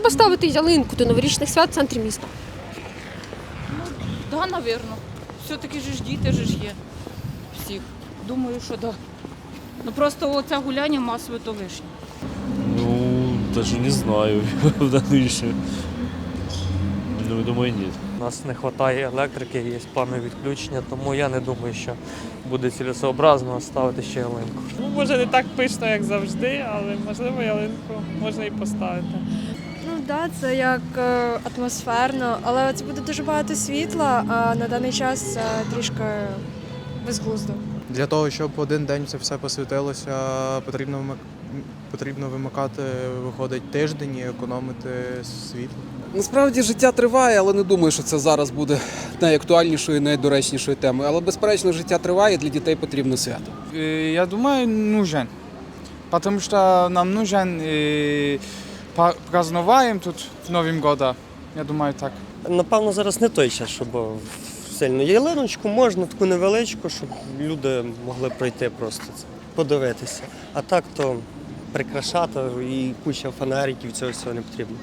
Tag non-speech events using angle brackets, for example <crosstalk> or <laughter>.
поставити ялинку до новорічних свят в центрі міста? Да, напевно. Все-таки ж ж діти ж є всіх. Думаю, що да. Ну просто оце гуляння масове то лишнє. Ну, даже не знаю. <laughs> Ну, думаю, ні. У нас не вистачає електрики, є планові відключення, тому я не думаю, що буде цілесообразно ставити ще ялинку. Ну, може, не так пишно, як завжди, але можливо ялинку можна і поставити. Ну да, це як е, атмосферно, але це буде дуже багато світла, а на даний час це трішки безглуздо. Для того, щоб один день це все посвятилося, потрібно вмик- потрібно вимикати, виходить тиждень і економити світло. Насправді життя триває, але не думаю, що це зараз буде найактуальнішою, найдоречнішою темою. Але безперечно, життя триває, для дітей потрібно свято. Э, Я думаю, нужен. Потому что нам нужен празднованием тут в Новым году. Я думаю, так. Напевно, зараз не той час, щоб сильно ялиночку можна таку невеличку, щоб люди могли пройти просто подивитися. А так то прикрашати і куча фонариків, цього всього не потрібно.